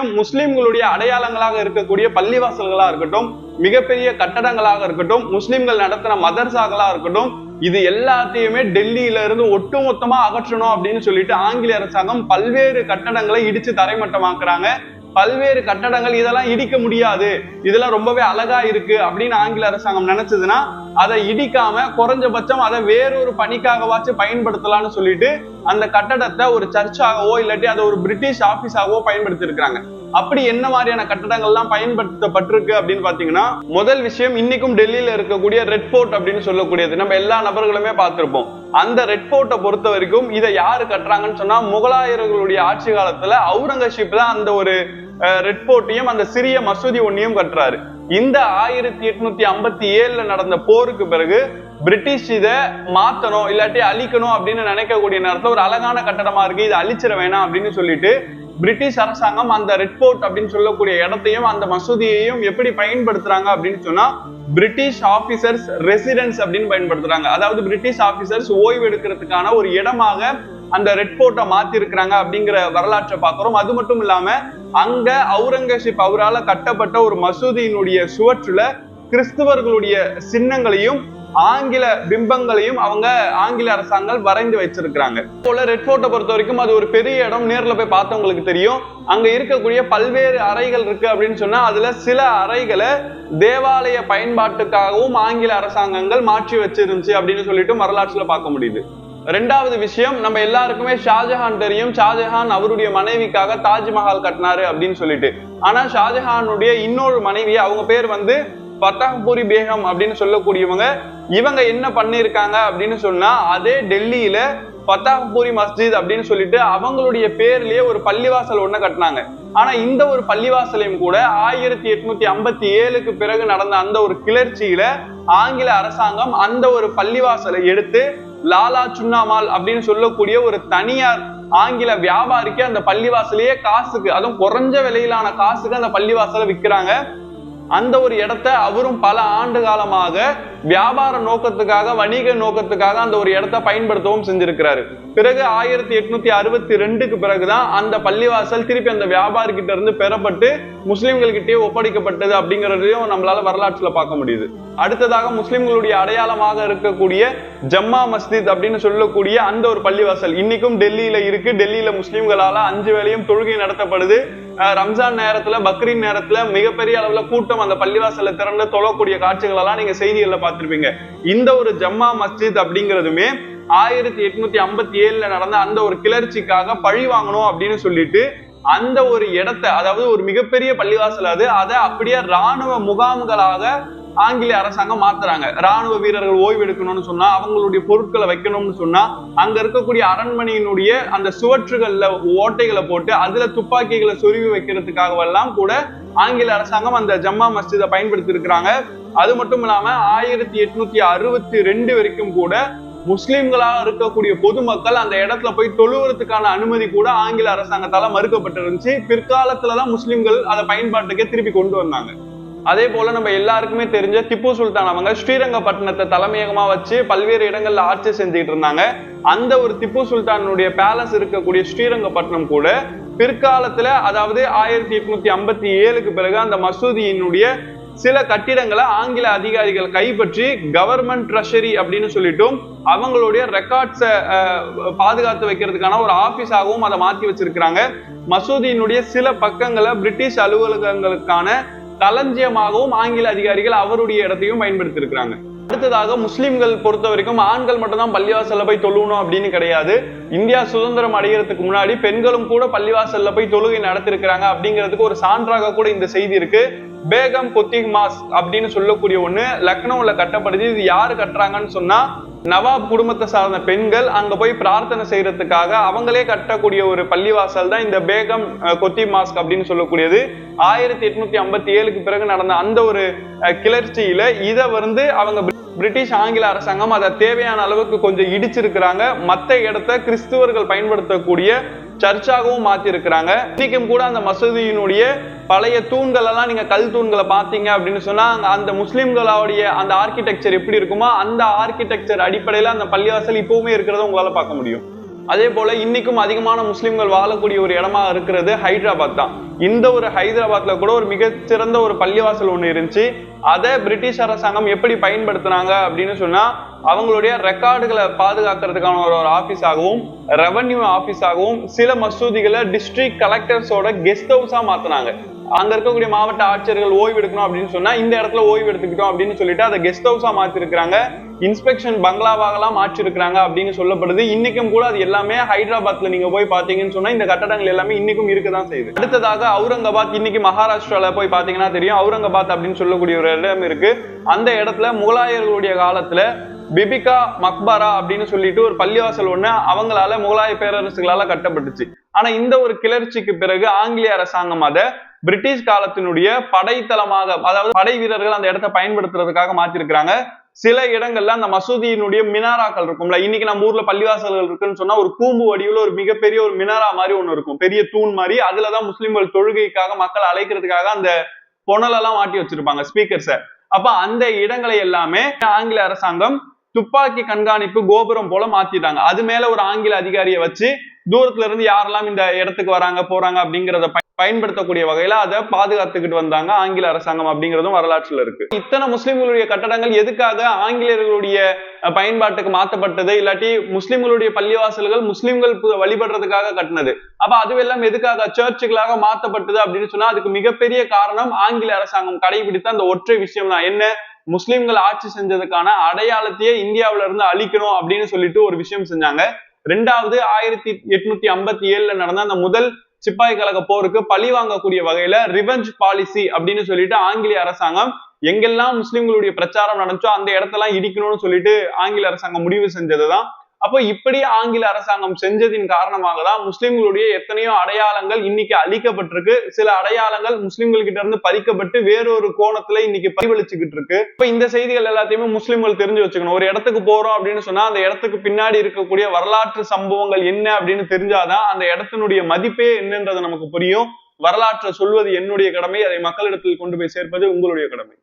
முஸ்லிம்களுடைய அடையாளங்களாக இருக்கக்கூடிய பள்ளிவாசல்களா இருக்கட்டும் மிகப்பெரிய கட்டடங்களாக இருக்கட்டும் முஸ்லிம்கள் நடத்தின மதர்சாக்களா இருக்கட்டும் இது எல்லாத்தையுமே டெல்லியில இருந்து ஒட்டுமொத்தமா அகற்றணும் அப்படின்னு சொல்லிட்டு ஆங்கில அரசாங்கம் பல்வேறு கட்டடங்களை இடிச்சு தரைமட்டமாக்குறாங்க. பல்வேறு கட்டடங்கள் இதெல்லாம் இடிக்க முடியாது. இதெல்லாம் ரொம்பவே அழகா இருக்கு அப்படின்னு ஆங்கில அரசாங்கம் நினைச்சதுன்னா அதை இடிக்காம குறைஞ்சபட்சம் அதை வேறொரு பணிக்காகவாச்சும் பயன்படுத்தலாம்னு சொல்லிட்டு அந்த கட்டடத்தை ஒரு சர்ச்சாகவோ இல்லாட்டி அதை ஒரு பிரிட்டிஷ் ஆபீஸாகவோ பயன்படுத்தி இருக்கிறாங்க அப்படி என்ன மாதிரியான கட்டடங்கள்லாம் பயன்படுத்தப்பட்டிருக்கு அப்படின்னு பாத்தீங்கன்னா முதல் விஷயம் இன்னைக்கும் டெல்லியில இருக்கக்கூடிய ரெட் போர்ட் அப்படின்னு சொல்லக்கூடியது. நம்ம எல்லா நபர்களுமே பார்த்திருப்போம். அந்த ரெட் போர்ட்டை பொறுத்த வரைக்கும் இதை யாரு கட்டுறாங்கன்னு சொன்னா முகலாயர்களுடைய ஆட்சி காலத்துல அவுரங்கசீப் தான் அந்த ஒரு ரெட் போர்ட்டையும் அந்த சிறிய மசூதி ஒன்னையும் கட்டுறாரு. இந்த ஆயிரத்தி எட்நூத்தி ஐம்பத்தி ஏழுல நடந்த போருக்கு பிறகு பிரிட்டிஷ் இதை மாத்தணும் இல்லாட்டி அழிக்கணும் அப்படின்னு நினைக்கக்கூடிய நேரத்தில் ஒரு அழகான கட்டடமா இருக்கு. இதை அழிச்சிட வேணாம் அப்படின்னு சொல்லிட்டு பிரிட்டிஷ் அரசாங்கம் அந்த ரெட் போர்ட் அப்படின்னு சொல்லக்கூடிய இடத்தையும் அந்த மசூதியையும் எப்படி பயன்படுத்துறாங்க அப்படின்னு சொன்னா பிரிட்டிஷ் ஆபீசர்ஸ் ரெசிடென்ஸ் அப்படின்னு பயன்படுத்துறாங்க. அதாவது பிரிட்டிஷ் ஆபீசர்ஸ் ஓய்வு எடுக்கிறதுக்கான ஒரு இடமாக அந்த ரெட் போர்ட்டை மாத்தி இருக்கிறாங்க அப்படிங்கிற வரலாற்றை பார்க்கிறோம். அது மட்டும் இல்லாம அங்க அவுரங்கசீப் அவரால் கட்டப்பட்ட ஒரு மசூதியினுடைய சுவற்றுல கிறிஸ்துவர்களுடைய சின்னங்களையும் ஆங்கில பிம்பங்களையும் அவங்க ஆங்கில அரசாங்கம் வரைந்து வச்சிருக்கிறாங்க. போல ரெட் ஃபோர்ட்டை பொறுத்த வரைக்கும் அது ஒரு பெரிய இடம். நேரில் போய் பார்த்தவங்களுக்கு தெரியும். அங்க இருக்கக்கூடிய பல்வேறு அறைகள் இருக்கு அப்படின்னு சொன்னா அதுல சில அறைகளை தேவாலய பயன்பாட்டுக்காகவும் ஆங்கில அரசாங்கங்கள் மாற்றி வச்சிருந்துச்சு அப்படின்னு சொல்லிட்டு வரலாற்றுல பார்க்க முடியுது. ரெண்டாவது விஷயம் நம்ம எல்லாருக்குமே ஷாஜஹான் தெரியும். ஷாஜஹான் அவருடைய மனைவிக்காக தாஜ்மஹால் கட்டினாரு அப்படின்னு சொல்லிட்டு. ஆனா ஷாஜஹானுடைய இன்னொரு மனைவி அவங்க பேர் வந்து பத்தாஹ்பூரி பேகம் அப்படின்னு சொல்லக்கூடியவங்க இவங்க என்ன பண்ணியிருக்காங்க அப்படின்னு சொன்னா அதே டெல்லியில பத்தாஹ்பூரி மஸ்ஜித் அப்படின்னு சொல்லிட்டு அவங்களுடைய பேர்லயே ஒரு பள்ளிவாசல் ஒண்ணு கட்டினாங்க. ஆனா இந்த ஒரு பள்ளிவாசலையும் கூட ஆயிரத்தி எட்நூத்தி ஐம்பத்தி ஏழுக்கு பிறகு நடந்த அந்த ஒரு கிளர்ச்சியில ஆங்கில அரசாங்கம் அந்த ஒரு பள்ளிவாசலை எடுத்து லாலா சுண்ணாமால் அப்படின்னு சொல்லக்கூடிய ஒரு தனியார் ஆங்கில வியாபாரிக்கு அந்த பள்ளிவாசலையே காசுக்கு அதுவும் குறைஞ்ச விலையிலான காசுக்கு அந்த பள்ளிவாசலை விற்கிறாங்க. அந்த ஒரு இடத்த அவரும் பல ஆண்டு காலமாக வியாபார நோக்கத்துக்காக வணிக நோக்கத்துக்காக அந்த ஒரு இடத்த பயன்படுத்தவும் செஞ்சிருக்கிறாரு. பிறகு ஆயிரத்தி எட்நூத்தி அறுபத்தி ரெண்டுக்கு பிறகுதான் அந்த பள்ளிவாசல் திருப்பி அந்த வியாபாரிகிட்ட இருந்து பெறப்பட்டு முஸ்லிம்கள்கிட்டயே ஒப்படைக்கப்பட்டது அப்படிங்கறதையும் நம்மளால வரலாற்றுல பார்க்க முடியுது. அடுத்ததாக முஸ்லிம்களுடைய அடையாளமாக இருக்கக்கூடிய ஜம்மா மஸ்ஜித் அப்படின்னு சொல்லக்கூடிய அந்த ஒரு பள்ளிவாசல் இன்னைக்கும் டெல்லியில இருக்கு. டெல்லியில முஸ்லிம்களால அஞ்சு வேளையும் தொழுகை நடத்தப்படுது. ரம்ஜான் நேரத்துல பக்ரீன் நேரத்துல மிகப்பெரிய அளவுல கூட்டம் அந்த பள்ளிவாசல்ல திறந்து தொழக்கூடிய காட்சிகள் எல்லாம் நீங்க செய்திகள்ல பார்த்திருப்பீங்க. இந்த ஒரு ஜம்மா மஸ்ஜித் அப்படிங்கிறதுமே ஆயிரத்தி எட்நூத்தி ஐம்பத்தி ஏழுல நடந்த அந்த ஒரு கிளர்ச்சிக்காக பழி வாங்கணும் அப்படின்னு சொல்லிட்டு அந்த ஒரு இடத்தை அதாவது ஒரு மிகப்பெரிய பள்ளிவாசல் அது அதை அப்படியே ராணுவ முகாம்களாக ஆங்கில அரசாங்கம் மாத்துறாங்க. ராணுவ வீரர்கள் ஓய்வு எடுக்கணும்னு சொன்னா அவங்களுடைய பொருட்களை வைக்கணும்னு சொன்னா அங்க இருக்கக்கூடிய அரண்மனையினுடைய அந்த சுவற்றுகள்ல ஓட்டைகளை போட்டு அதுல துப்பாக்கிகளை சொருவி வைக்கிறதுக்காகவெல்லாம் கூட ஆங்கில அரசாங்கம் அந்த ஜம்மா மஸ்ஜிதை பயன்படுத்தி இருக்கிறாங்க அது மட்டும் இல்லாம ஆயிரத்தி எட்நூத்தி அறுபத்தி ரெண்டு வரைக்கும் கூட முஸ்லிம்களாக இருக்கக்கூடிய பொதுமக்கள் அந்த இடத்துல போய் தொழுவுறதுக்கான அனுமதி கூட ஆங்கில அரசாங்கத்தால மறுக்கப்பட்டிருந்துச்சு. பிற்காலத்துலதான் முஸ்லிம்கள் அதை பயன்பாட்டுக்கே திருப்பி கொண்டு வந்தாங்க. அதே போல நம்ம எல்லாருக்குமே தெரிஞ்ச திப்பு சுல்தான் அவங்க ஸ்ரீரங்கப்பட்டினத்தை தலைமையகமா வச்சு பல்வேறு இடங்கள்ல ஆட்சி செஞ்சுக்கிட்டு இருந்தாங்க. அந்த ஒரு திப்பு சுல்தானுடைய பேலஸ் இருக்கக்கூடிய ஸ்ரீரங்கப்பட்டினம் கூட பிற்காலத்துல அதாவது ஆயிரத்தி எட்நூத்தி ஐம்பத்தி ஏழுக்கு பிறகு அந்த மசூதியினுடைய சில கட்டிடங்களை ஆங்கில அதிகாரிகள் கைப்பற்றி கவர்மெண்ட் ட்ரெஷரி அப்படின்னு சொல்லிட்டும் அவங்களுடைய ரெக்கார்ட்ஸை பாதுகாத்து வைக்கிறதுக்கான ஒரு ஆபீஸாகவும் அதை மாற்றி வச்சிருக்கிறாங்க. மசூதியினுடைய சில பக்கங்களை பிரிட்டிஷ் அலுவலகங்களுக்கான களஞ்சியமாகவும் ஆங்கில அதிகாரிகள் அவருடைய இடத்தையும் பயன்படுத்தி இருக்கிறாங்க அடுத்ததாக முஸ்லிம்கள் பொறுத்த வரைக்கும் ஆண்கள் மட்டும்தான் பள்ளிவாசல்ல போய் தொழுணும் அப்படின்னு கிடையாது. இந்தியா சுதந்திரம் அடைகிறதுக்கு முன்னாடி பெண்களும் கூட பள்ளிவாசல்ல போய் தொழுகை நடத்திருக்கிறாங்க அப்படிங்கிறதுக்கு ஒரு சான்றாக கூட இந்த செய்தி இருக்கு. பேகம் கொத்திக் மாஸ் அப்படின்னு சொல்லக்கூடிய ஒண்ணு லக்னோல கட்டப்படுது. இது யாரு கட்டுறாங்கன்னு சொன்னா நவாப் குடும்பத்தை சார்ந்த பெண்கள் அங்க போய் பிரார்த்தனை செய்யறதுக்காக அவங்களே கட்டக்கூடிய ஒரு பள்ளிவாசல் தான் இந்த பேகம் கொத்தி மாஸ்க் அப்படின்னு சொல்லக்கூடியது. ஆயிரத்தி எட்நூத்தி ஐம்பத்தி ஏழுக்கு பிறகு நடந்த அந்த ஒரு கிளர்ச்சியில இதை வந்து அவங்க பிரிட்டிஷ் ஆங்கில அரசாங்கம் அதை தேவையான அளவுக்கு கொஞ்சம் இடிச்சிருக்கிறாங்க. மத்த இடத்த கிறிஸ்துவர்கள் பயன்படுத்தக்கூடிய சர்ச்சாகவும் மாத்தி இருக்கிறாங்க இன்னைக்கும் கூட அந்த மசூதியினுடைய பழைய தூண்கள் எல்லாம் நீங்க கல் தூண்களை பாத்தீங்க அப்படின்னு சொன்னா அந்த முஸ்லிம்களுடைய அந்த ஆர்கிடெக்சர் எப்படி இருக்குமோ அந்த ஆர்கிடெக்சர் அடிப்படையில அந்த பள்ளிவாசல் இப்பவுமே இருக்கிறத உங்களால பார்க்க முடியும். அதே போல இன்னைக்கும் அதிகமான முஸ்லிம்கள் வாழக்கூடிய ஒரு இடமா இருக்கிறது ஹைதராபாத் தான். இந்த ஒரு ஹைதராபாத்ல கூட ஒரு மிகச்சிறந்த ஒரு பள்ளிவாசல் ஒண்ணு இருந்துச்சு. அதை பிரிட்டிஷ் அரசாங்கம் எப்படி பயன்படுத்துனாங்க அப்படின்னு சொன்னா அவங்களுடைய ரெக்கார்டுகளை பாதுகாக்கிறதுக்கான ஒரு ஒரு ஆஃபீஸாகவும் ரெவன்யூ ஆஃபீஸாகவும் சில மசூதிகளை டிஸ்ட்ரிக்ட் கலெக்டர்ஸோட கெஸ்ட் ஹவுஸா மாத்தினாங்க. அங்க இருக்கக்கூடிய மாவட்ட ஆட்சியர்கள் ஓய்வு எடுக்கணும் அப்படின்னு சொன்னா இந்த இடத்துல ஓய்வு எடுத்துக்கிட்டோம் அப்படின்னு சொல்லிட்டு அதை கெஸ்ட் ஹவுஸா மாத்திருக்கிறாங்க. இன்ஸ்பெக்ஷன் பங்களாவாகலாம் மாற்றிருக்கிறாங்க அப்படின்னு சொல்லப்படுது. இன்னைக்கும் கூட அது எல்லாமே ஹைதராபாத்ல நீங்க போய் பாத்தீங்கன்னு சொன்னா இந்த கட்டடங்கள் எல்லாமே இன்னைக்கும் இருக்குதான் செய்யுது. அடுத்ததாக அவுரங்காபாத் இன்னைக்கு மகாராஷ்டிரால போய் பாத்தீங்கன்னா தெரியும். அவுரங்காபாத் அப்படின்னு சொல்லக்கூடிய ஒரு இடம் இருக்கு. அந்த இடத்துல முகலாயர்களுடைய காலத்துல பிபிகா மக்பாரா அப்படின்னு சொல்லிட்டு ஒரு பள்ளிவாசல் ஒண்ணு அவங்களால முகலாய பேரரசுகளால கட்டப்பட்டுச்சு. ஆனா இந்த ஒரு கிளர்ச்சிக்கு பிறகு ஆங்கிலேய அரசாங்கம் அதை பிரிட்டிஷ் காலத்தினுடைய படைத்தளமாக அதாவது படை வீரர்கள் அந்த இடத்தை பயன்படுத்துறதுக்காக மாத்திருக்கிறாங்க. சில இடங்கள்ல அந்த மசூதியினுடைய மினாராக்கள் இருக்கும்ல இன்னைக்கு நம்ம ஊர்ல பள்ளிவாசல்கள் இருக்குன்னு சொன்னா ஒரு கூம்பு வடிவுல ஒரு மிகப்பெரிய ஒரு மினாரா மாதிரி ஒண்ணு இருக்கும். பெரிய தூண் மாதிரி அதுலதான் முஸ்லிம்கள் தொழுகைக்காக மக்கள் அழைக்கிறதுக்காக அந்த புனல் மாட்டி வச்சிருப்பாங்க ஸ்பீக்கர்ஸை அப்ப அந்த இடங்களை எல்லாமே ஆங்கில அரசாங்கம் துப்பாக்கி கண்காணிப்பு கோபுரம் போல மாத்திட்டாங்க. அது மேல ஒரு ஆங்கில அதிகாரியை வச்சு தூரத்துல இருந்து யாரெல்லாம் இந்த இடத்துக்கு வராங்க போறாங்க அப்படிங்கறத பயன்படுத்தக்கூடிய வகையில அதை பாதுகாத்துக்கிட்டு வந்தாங்க ஆங்கில அரசாங்கம் அப்படிங்கிறதும் வரலாற்றுல இருக்கு. இத்தனை முஸ்லிம்களுடைய கட்டடங்கள் எதுக்காக ஆங்கிலேயர்களுடைய பயன்பாட்டுக்கு மாத்தப்பட்டது? இல்லாட்டி முஸ்லிம்களுடைய பள்ளிவாசல்கள் முஸ்லிம்கள் வழிபடுறதுக்காக கட்டினது. அப்ப அதுவெல்லாம் எதுக்காக? சர்ச்சுகளாக மாத்தப்பட்டது அப்படின்னு சொன்னா அதுக்கு மிகப்பெரிய காரணம் ஆங்கில அரசாங்கம் கடைபிடித்த அந்த ஒற்றை விஷயம் தான். என்ன? முஸ்லிம்கள் ஆட்சி செஞ்சதுக்கான அடையாளத்தையே இந்தியாவில இருந்து அழிக்கணும் அப்படின்னு சொல்லிட்டு ஒரு விஷயம் செஞ்சாங்க. ரெண்டாவது ஆயிரத்தி எட்நூத்தி ஐம்பத்தி ஏழுல நடந்த அந்த முதல் சிப்பாய் கழக போருக்கு பழி வாங்கக்கூடிய வகையில ரிவெஞ்ச் பாலிசி அப்படின்னு சொல்லிட்டு ஆங்கிலேய அரசாங்கம் எங்கெல்லாம் முஸ்லிம்களுடைய பிரச்சாரம் நடந்துச்சோ அந்த இடத்தெல்லாம் இடிக்கணும்னு சொல்லிட்டு ஆங்கில அரசாங்கம் முடிவு செஞ்சதுதான். அப்போ இப்படி ஆங்கில அரசாங்கம் செஞ்சதின் காரணமாக தான் முஸ்லிம்களுடைய எத்தனையோ அடையாளங்கள் இன்னைக்கு அழிக்கப்பட்டிருக்கு. சில அடையாளங்கள் முஸ்லிம்கள் கிட்ட இருந்து பறிக்கப்பட்டு வேறொரு கோணத்துல இன்னைக்கு பிரதிபலிச்சுக்கிட்டு இருக்கு. இப்ப இந்த செய்திகள் எல்லாத்தையுமே முஸ்லிம்கள் தெரிஞ்சு வச்சுக்கணும். ஒரு இடத்துக்கு போறோம் அப்படின்னு சொன்னா அந்த இடத்துக்கு பின்னாடி இருக்கக்கூடிய வரலாற்று சம்பவங்கள் என்ன அப்படின்னு தெரிஞ்சாதான் அந்த இடத்தினுடைய மதிப்பே என்னன்றது நமக்கு புரியும். வரலாற்றை சொல்வது என்னுடைய கடமை. அதை மக்களிடத்தில் கொண்டு போய் சேர்ப்பது உங்களுடைய கடமை.